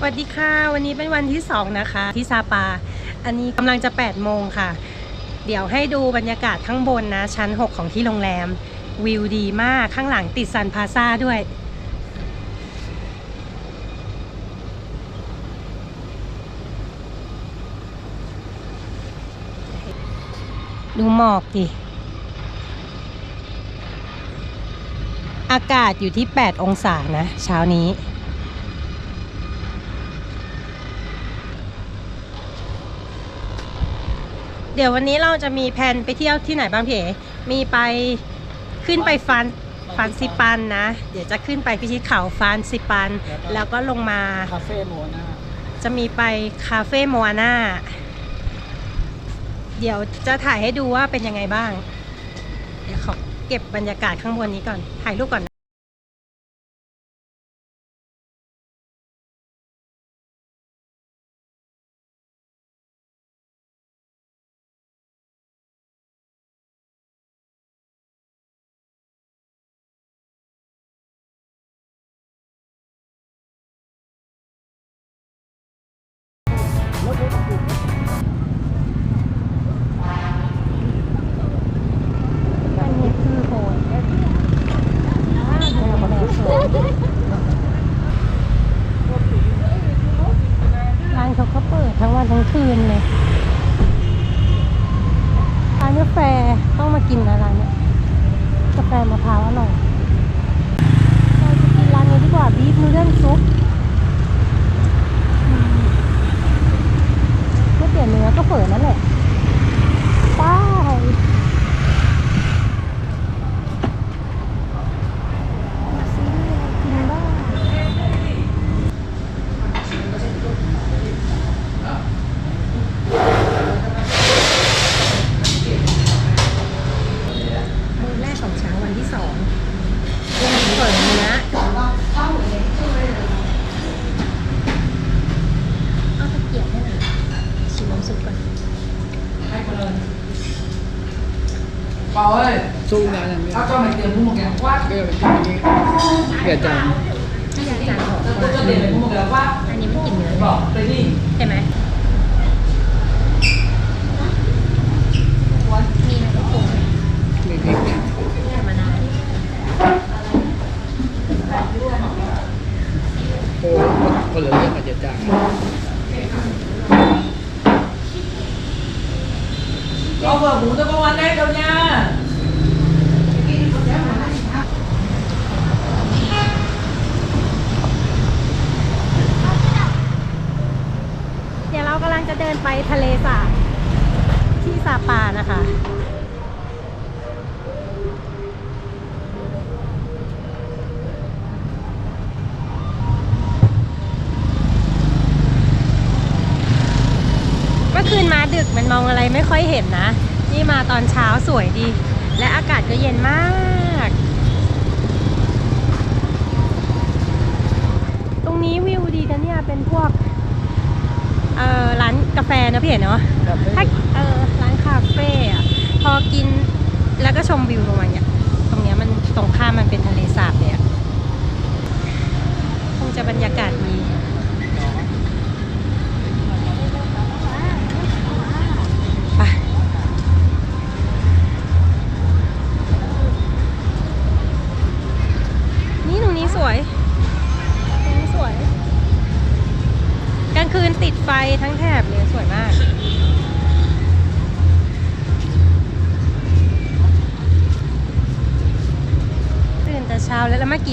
สวัสดีค่ะวันนี้เป็นวันที่ 2 นะคะ ที่ซาปา อันนี้กำลังจะ 8 โมงค่ะ เดี๋ยวให้ดูบรรยากาศข้างบนนะ ชั้น 6 ของที่โรงแรม วิวดีมากข้างหลังติดซันพาซาด้วย ดูหมอกดิ อากาศอยู่ที่ 8 องศานะ เช้านี้ เดี๋ยววันนี้เราจะมีแผนไปเที่ยวที่ไหนบ้างพี่เอ๋มีไปขึ้นไปฟันฟันซิปันนะ เดี๋ยวจะขึ้นไปพิชิตเขาฟันซิปัน แล้วก็ลงมาคาเฟ่โมนาจะมีไปคาเฟ่โมอาน่าเดี๋ยวจะถ่ายให้ดูว่าเป็นยังไงบ้าง เดี๋ยวขอเก็บบรรยากาศข้างบนนี้ก่อน ถ่ายรูปก่อนนะ ลือเรื่องกับเกียรจาน Có vừa bún cho con ăn đấy đâu nha เดี๋ยวเรากำลังจะเดินไปทะเลสาบที่ซาปานะคะ เมื่อคืนมาดึกมันมองอะ ไรไม่ค่อยเห็นนะ นี่มาตอนเช้าสวยดี และอากาศก็เย็นมาก ตรงนี้วิวดีนะเนี่ยเป็นพวก เอ่อร้านกาแฟนะพี่เห็นเนาะแบบถ้าเออร้านคาเฟ่อะพอกินแล้วก็ชมวิวลงมาเนี่ย ตรงเนี้ยมันตรงข้ามมันเป็นทะเลสาบ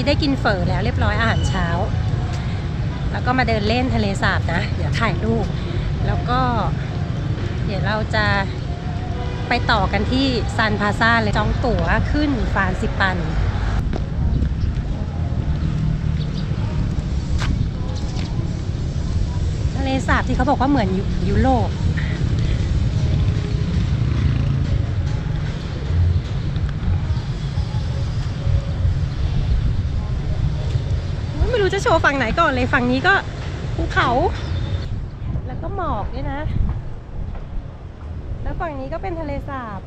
ได้กินเฝอแล้วเรียบร้อยอาหารเช้า แล้วก็มาเดินเล่นทะเลสาบนะ เดี๋ยวถ่ายรูป แล้วก็ เดี๋ยวเราจะไปต่อกันที่ซันพาซาเลยจองตั๋วขึ้นฟานซิปันทะเลสาบที่เขาบอกว่าเหมือนยยุโรป จะโชว์ฝั่งไหนก่อนเลยฝั่งนี้ก็ภูเขา แล้วก็หมอกด้วยนะ แล้วฝั่งนี้ก็เป็นทะเลสาบ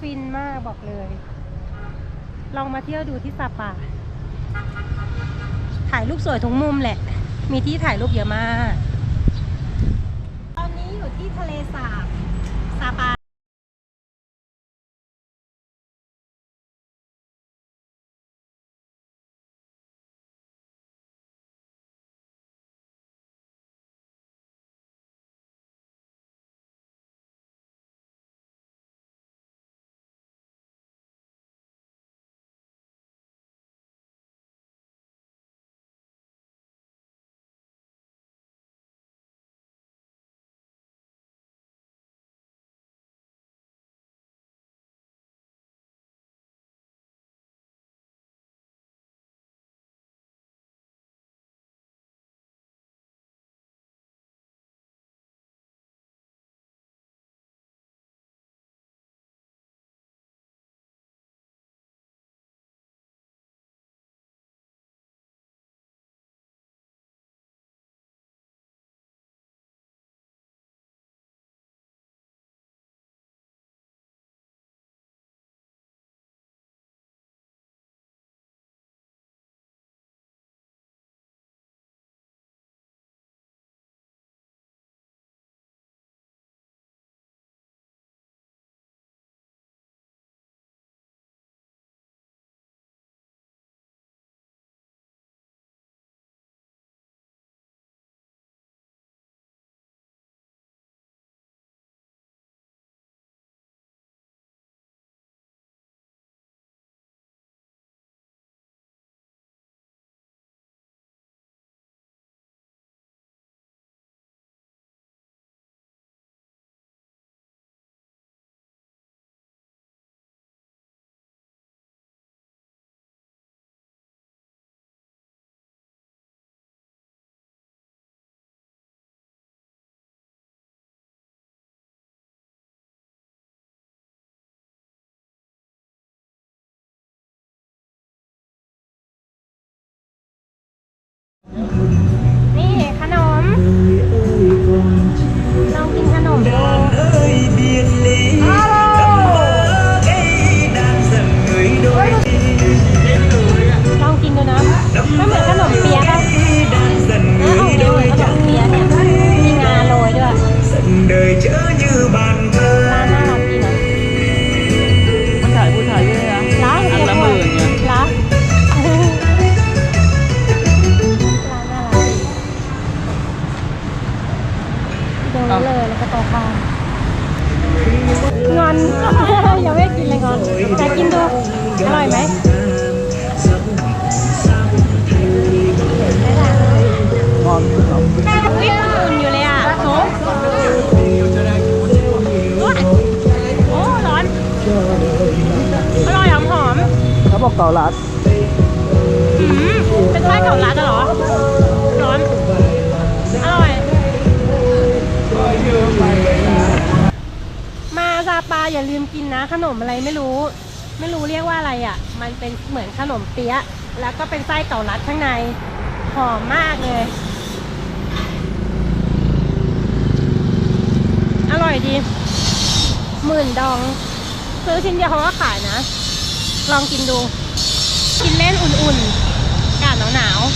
ฟินมากบอกเลย ลองมาเที่ยวดูที่ซาปาถ่ายรูปสวยทุกมุมแหละ มีที่ถ่ายรูปเยอะมาก ตอนนี้อยู่ที่ทะเลสาบซาปา ขนมอะไรไม่รู้ ไม่รู้เรียกว่าอะไรอะ มันเป็นเหมือนขนมเปี๊ยะ แล้วก็เป็นไส้เก่าลัดข้างใน หอมมากเลย อร่อยดี หมื่นดอง ซื้อชิ้นเดียวเขาก็ขายนะ ลองกินดู กินเล่นอุ่นๆ อากาศหนาวๆ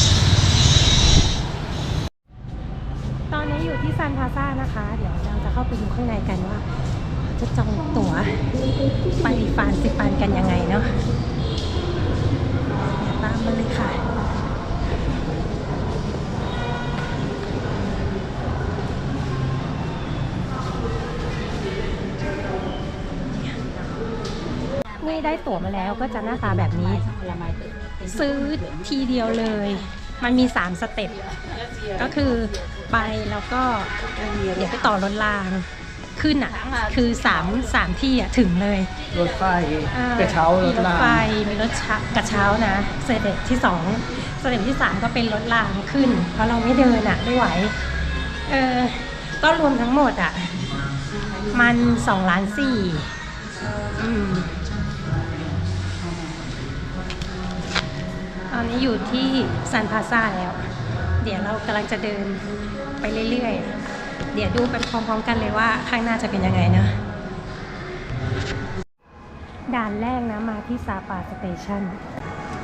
ตอนนี้อยู่ที่ซันพาซ่านะคะ เดี๋ยวเราจะเข้าไปดูข้างในกันว่า จะจองตั๋วไปฟานซิปานกันยังไงเนาะตามมาเลยค่ะนี่ได้ตั๋วมาแล้วก็จะหน้าตาแบบนี้ ซื้อทีเดียวเลย มันมี 3 สเต็ปก็คือไปแล้วก็เดี๋ยวไปต่อรถราง ขึ้นอะ คือ3 3ที่อะถึงเลย รถไฟอ่ากระเช้ารมีถรถรางไฟมีรถชะกระเช้านะสเต็ปที่2สเต็ปที่3ก็เป็นรถรางขึ้น เพราะเราไม่เดินอะไม่ไหวเออก็รวมทั้งหมดอะ มัน2ล้านสี่อืมตอนนี้อยู่ที่ซันพาซาแล้ว เดี๋ยวเรากำลังจะเดินไปเรื่อยๆ เดี๋ยวดูไปพร้อมๆกันเลยว่าข้างหน้าจะเป็นยังไงเนอะด่านแรกนะมาที่ซาปาสเตชัน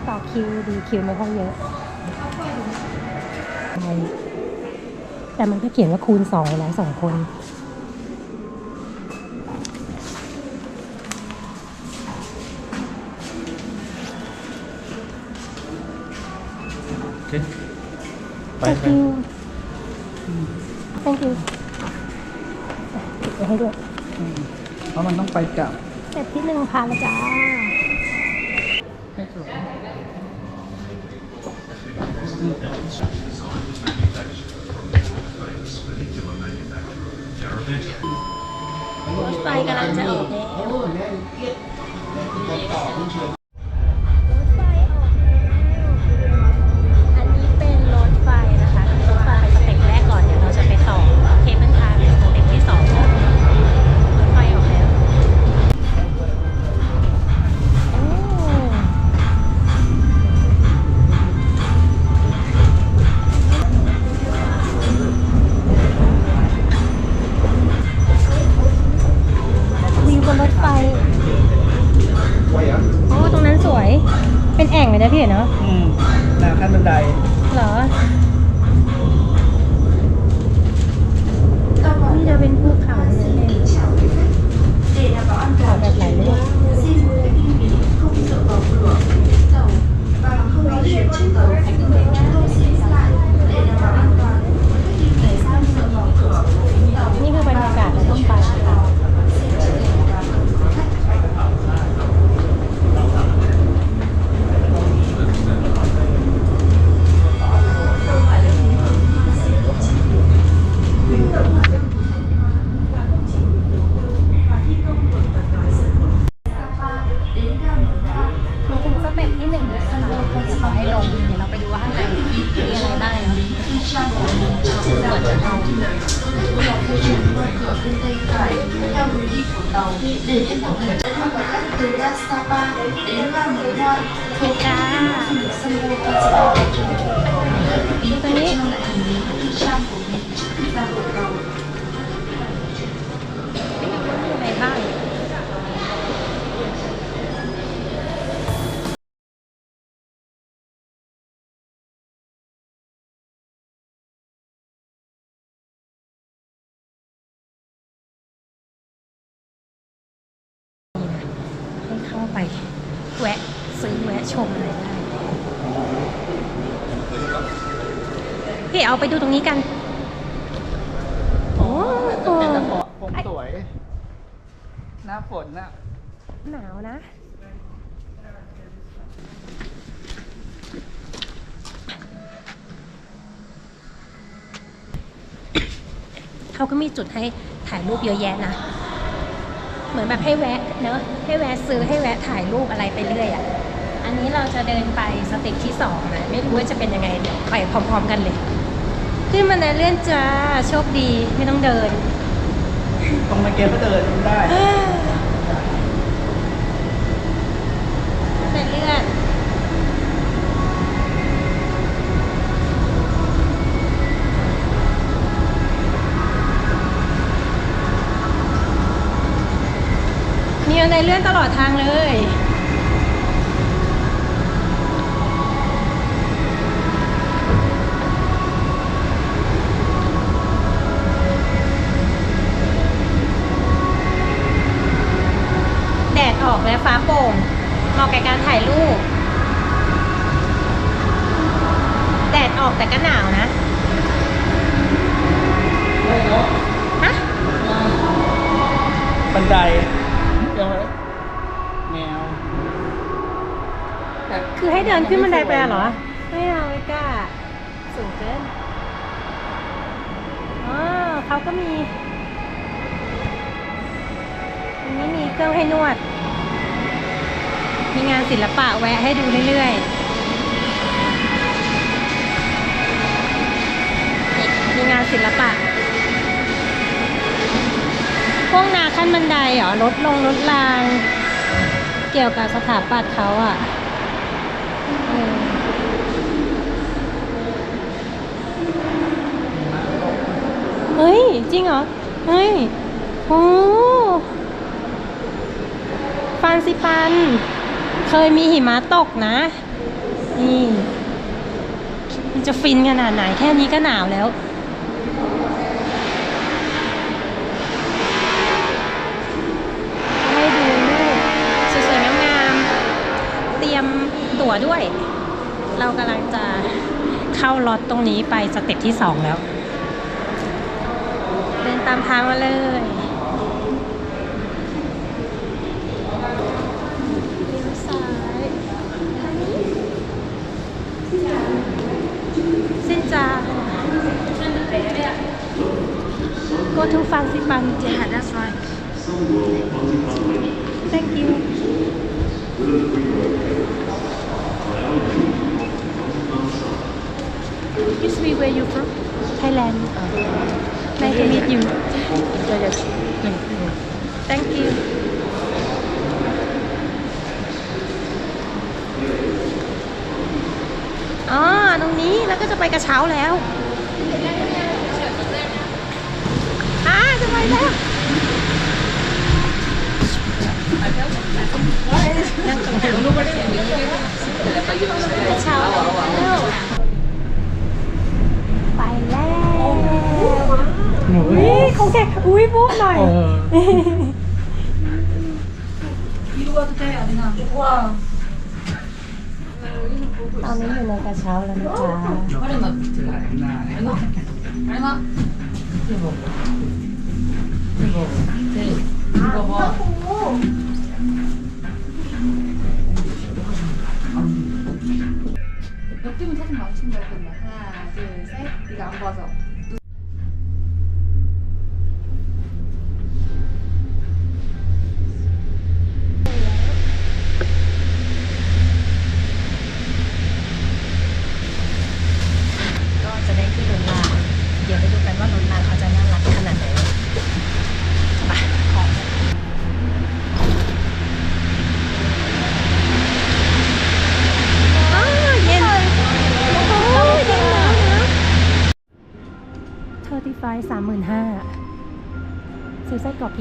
ต่อคิวดีคิวไม่ค่อยเยอะใช่แต่มันก็เขียนว่าคูณสองแล้วสองคนโอเคไป thank ไป you thank you ติดไว้ ให้ด้วย เพราะมันต้องไปกลับเสร็จที่หนึ่งพันแล้วจ้าให้สุดรถไฟกำลังจะออกแล้ว เหมือนจะเอาถูกจ้าตัวนี้อะไร เอาไปดูตรงนี้กัน โอ้แต่จะพอคงสวย หน้าฝนน่ะ หนาวนะ เขาก็มีจุดให้ถ่ายรูปเยอะแยะนะ เหมือนแบบให้แวะเนอะให้แวะซื้อให้แวะถ่ายรูปอะไรไปเรื่อยอะ่ะอันนี้เราจะเดินไปสเต็ปที่สองนะ ไม่รู้ว่าจะเป็นยังไงเดี๋ยวไปพร้อม ๆ กันเลย ขึ้นมาในเลื่อนจ้า โชคดีไม่ต้องเดิน ตรงมาเกมก็เดินได้เป็นเลื่อนมีบันไดเลื่อนตลอดทางเลย แดดออกและฟ้าโปร่งเหมาะแก่การถ่ายรูป แดดออกแต่ก็หนาวนะฮะบันไดเดี๋ยวไว้แมวแต่คือให้เดินขึ้นบันไดไปเหรอ ไม่เอาไม่กล้า สูงเกินอ๋อเขาก็มีอันนี้มีเครื่องให้นวด มีงานศิลปะแวะให้ดูเรื่อยๆ มีงานศิลปะ พวกนาขั้นบันไดเหรอลดลงลดราง เกี่ยวกับสถาปัตย์เขาอะเฮ้ย จริงเหรอ เฮ้ย โอ้ฟานซิปัน เคยมีหิมะตกนะ นี่มันจะฟินขนาดไหนแค่นี้ก็หนาวแล้ว ให้ดูรูปสวยๆงามๆเตรียมตั๋วด้วย เรากำลังจะเข้าล็อตตรงนี้ไปสเต็ปที่สองแล้ว เดินตามทางมาเลย Banjara. To Fancy Banjara. Yeah, that's right. Thank you. Excuse me, where you from? Thailand. Nice to meet you. Enjoy your Thank you. แล้วก็จะไปกระเช้าแล้วอ่าจะไปแล้วนั่งตรงไหนกระเช้าแล้วไปแล้ว หนู อุ้ยเขาแกอุ้ยปุ๊บหน่อย เออ ตอนนี้อยู่ในกระเช้าแล้วนะคะ 빨리 막 ห 나는 해모가 자오라니까. 얼마? 이거 이거 이거 봐. 옆 팀은 사진 맞춘다 했던 말. 하나, 둘, 셋. 네가 안 봐서.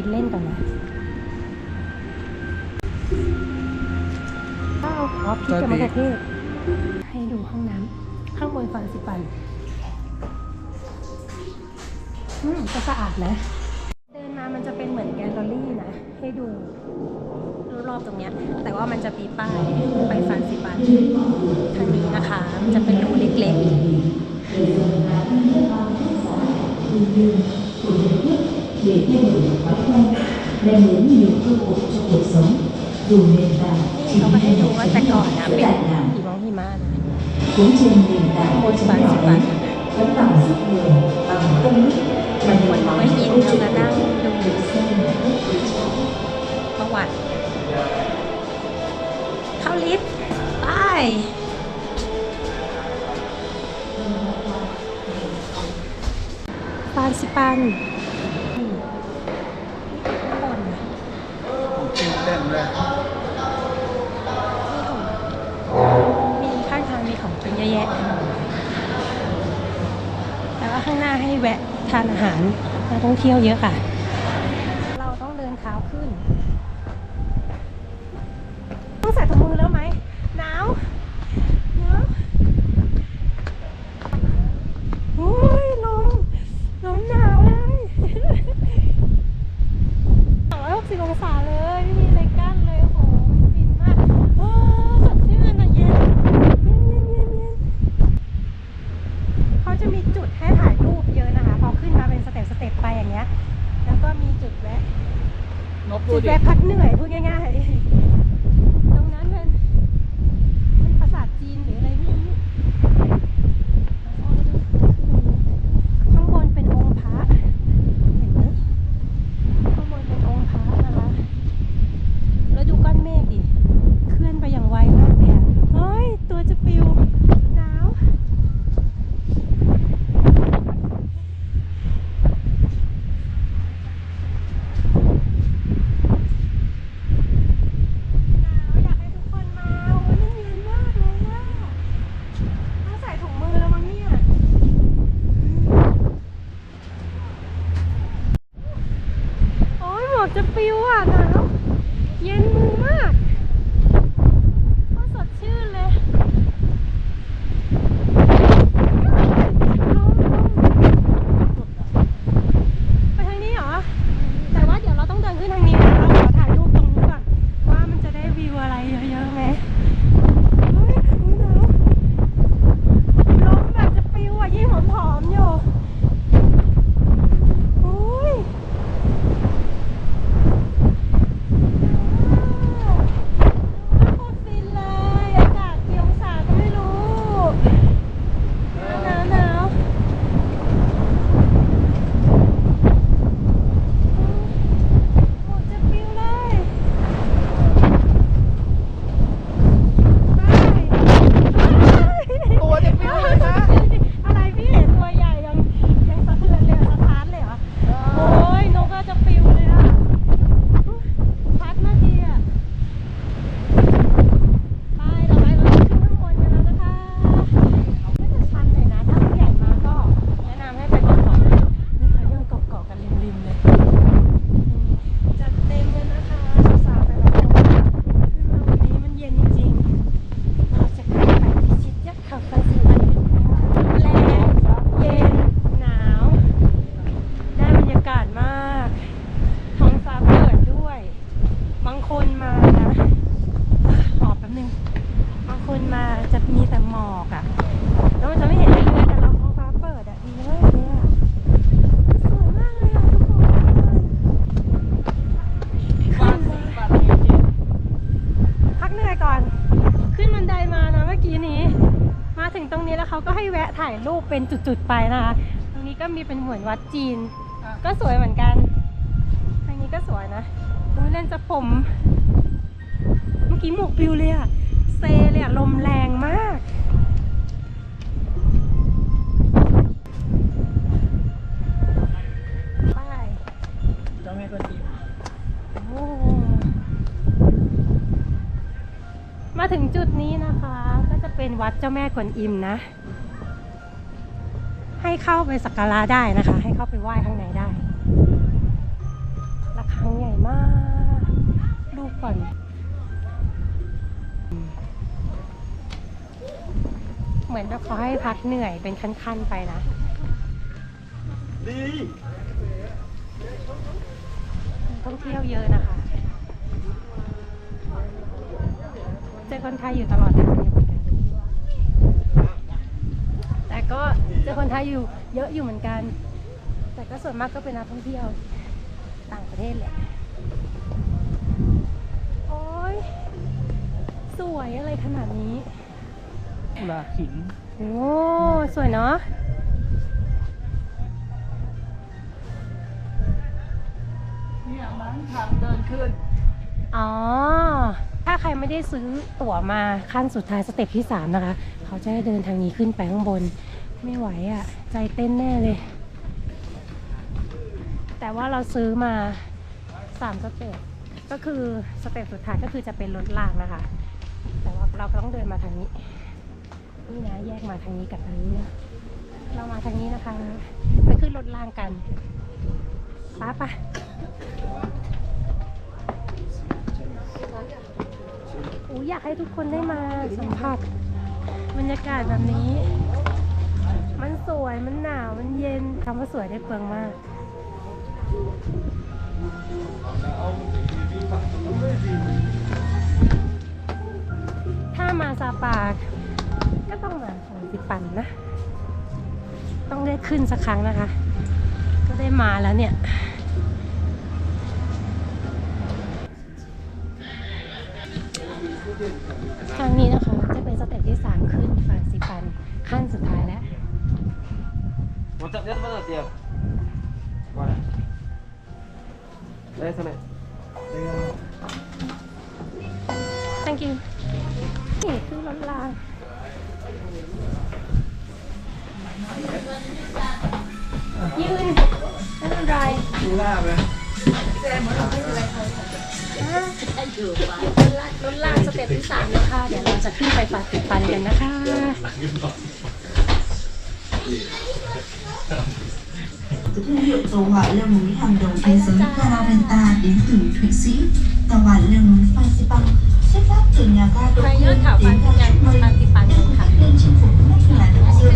นเล่นก่อนนะข้าวอ๋อพริกกับมะเขือเทศให้ดูห้องน้ำข้างบนฟานสิปันอืมก็สะอาดนะ เดินมามันจะเป็นเหมือนแกลเลอรี่นะ ให้ดูรอบๆตรงเนี้ย แต่ว่ามันจะมีป้ายไปฟันสิปันทางนี้นะคะ มันจะเป็นรูเล็ก đem đến nhiều cơ hội cho cuộc sống dù nền tảng ๆ chỉ นี่เขาก็ให้ดูว่าแต่ก่อนนะ sẽ เป็น đại ngàn หิมะหิมะเลย cũng trên nền tảng Ôi, của bạn, nhỏ bạn. ấy tấm lòng giúp người bằng tâm huyết là คน một ไม่ยิน câu เรา chuyện จะนั่งดู được xem là rất quý trọng ประวัติเข้าลิฟต์ไปปานสิปันนี่ข้างบนนะ กินเล่นเลย มีข้างทางมีของกินเยอะแยะ แต่ว่า ข้างหน้าให้แวะทานอาหารนักท่องเที่ยวเยอะค่ะ เป็นจุดๆไปนะคะ ตรงนี้ก็มีเป็นเหมือนวัดจีน ก็สวยเหมือนกันทางนี้ก็สวยนะตรงนี้เล่นจะผม เมื่อกี้หมวกปลิวเลยอะเซเลยอะลมแรงมากไปเจ้าแม่ก็ตีโอ้มาถึงจุดนี้นะคะก็จะเป็นวัดเจ้าแม่กวนอิมนะ ให้เข้าไปสักการะได้นะคะ ให้เข้าไปไหว้ข้างในได้ระฆังใหญ่มาก ดูก่อนเหมือนแบบเขาให้พักเหนื่อยเป็นขั้นๆไปนะ ดีท่องเที่ยวเยอะนะคะ เจอคนไทยอยู่ตลอดทางอยู่เหมือน กันแต่ก็เจอคนไทยอยู่เยอะอยู่เหมือนกัน แต่ก็ส่วนมากก็เป็นนักท่องเที่ยวต่างประเทศแหละ โอ้ยสวยอะไรขนาดนี้กุหลาบขิงโอ้สวยเนาะเนี่ยมันทางเดินขึ้น อ๋อ ถ้าใครไม่ได้ซื้อตั๋วมาขั้นสุดท้ายสเต็ปที่สามนะคะ เขาจะให้เดินทางนี้ขึ้นไปข้างบน ไม่ไหวอะ่ะ ใจเต้นแน่เลย แต่ว่าเราซื้อมาสามสเต็ปก็คือสเต็ปสุดท้ายก็คือจะเป็นรถรางนะคะ แต่ว่าเราก็ต้องเดินมาทางนี้ นี่นะแยกมาทางนี้กับทางนี้นะเรามาทางนี้นะคะ ไปขึ้นรถรางกันป้าปะอูอยากให้ทุกคนได้มาสัมผัสบรรยากาศแบบนี้ มันสวย มันหนาว มันเย็นคำว่าสวยได้เปลืองมาก ถ้ามาซาปาก็ต้องมาของสิปันนะ ต้องได้ขึ้นสักครั้งนะคะ ก็ได้มาแล้วเนี่ยทางนี้นะคะ buenos días, buenos. Bueno. Thương hiệu dầu hỏa leo núi hàng đầu thế giới Garaventa đến từ Thụy Sĩ. Tàu hỏa leo núi Phan xuất phát từ nhà ga ไป Đỗ ยอด Quyên เขาฟาน đến ยั ga น Trúc Mây. ฟานซิปันกันค่ะ Lên chinh phục nước là Đông คือ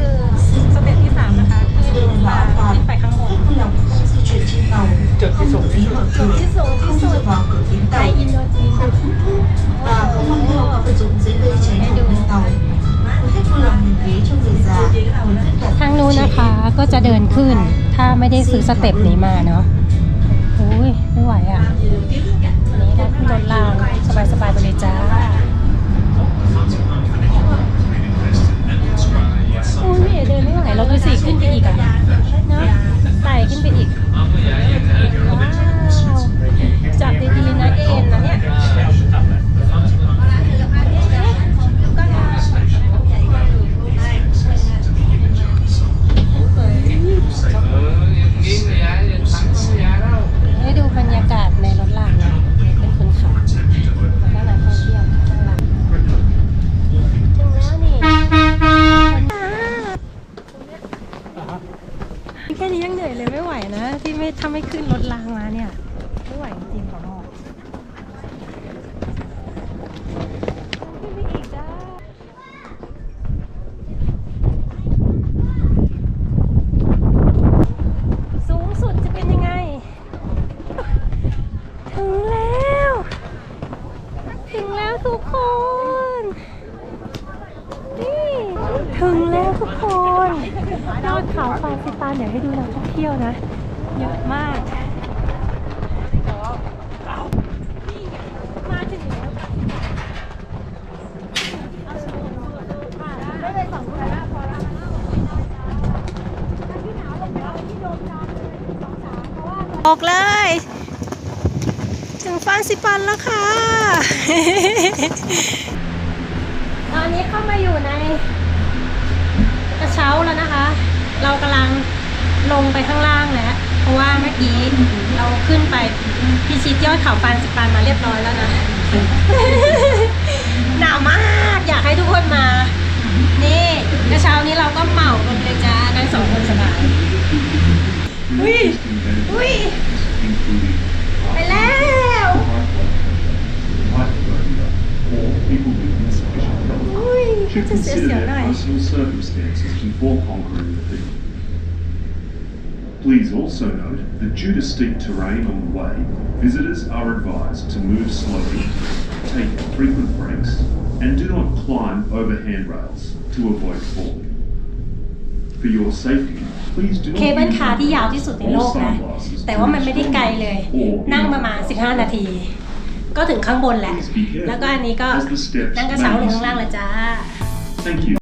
Dương. สเต็ปที่สามนะคะคือรถรางขึ้นไปข้างบน Khách vui lòng không di chuyển trên tàu, Trực không cái tự sổ, ý cái mở sổ. cửa, Cái sổ, cái không sổ. dựa vào cửa kính ใน tàu อินโดจีน và không mang theo các vật dụng dễ gây cháy nổ lên tàu. Quý khách vui lòng nhường ghế cho người già, người khuyết tật, ทางนู้นนะคะก็จะเดินขึ้น ถ้าไม่ได้ซื้อสเต็ปนี้มาเนาะโอ้ยไม่ไหวอะอันนี้ได้ขึ้นรถรางสบายๆไปเลยจ้าโอ้ยเดินไม่ไหวเราดูสิขึ้นไปอีกอะเนาะไต่ขึ้นไปอีกว้าวจับดีๆนะเอ็นนะเนี่ยให้ดูบรรยากาศในรถรางนะเป็นคนขับแล้วก็นักท่องเที่ยวข้างหลังถึงแล้วนี่แค่นี้ยังเหนื่อยเลยไม่ไหวนะ ที่ไม่ถ้าไม่ขึ้นรถรางมาเนี่ย ไม่ไหวจริงๆขอบอกขึ้นไปอีกจ้า สูงสุดจะเป็นยังไง ถึงแล้ว ถึงแล้วทุกคนนี่ ทุกคนยอดเขาฟาสิตานเดี๋ยวให้ดูนักท่องเที่ยวนะ เยอะมาก มาถึงแล้ว ออกเลย ถึงฟานซิปันแล้วค่ะ ตอนนี้เข้ามาอยู่ในกระเช้าแล้วนะคะ เรากำลังลงไปข้างล่างแล้ว เพราะว่าเมื่อกี้เราขึ้นไปพิชิตยอดเขาฟานซิปันมาเรียบร้อยแล้วนะ หนาวมาก อยากให้ทุกคนมา นี่กระเช้านี้เราก็เหมากันเลยจ้านั่งสองคนสบาย อุ้ย อุ้ย ไปแล้ว อุ้ย should จะเสีย consider เสียว their หน่อย personal circumstances before conquering the thing. Please also note that due to steep terrain on the way, visitors are advised to move slowly, take frequent breaks, and do not climb over handrails to avoid falling. เค not เบิล use คาร์ที่ยาวที่สุดในโลกนะ sunglasses แต่ว่ามันไม่ได้ไกลเลย or นั่งประมาณ 15 นาที ก็ถึงข้างบนแหละ แล้วก็อันนี้ก็ as the steps นั่งกระเช้าลงข้างล่างแล้วจ้า Thank you.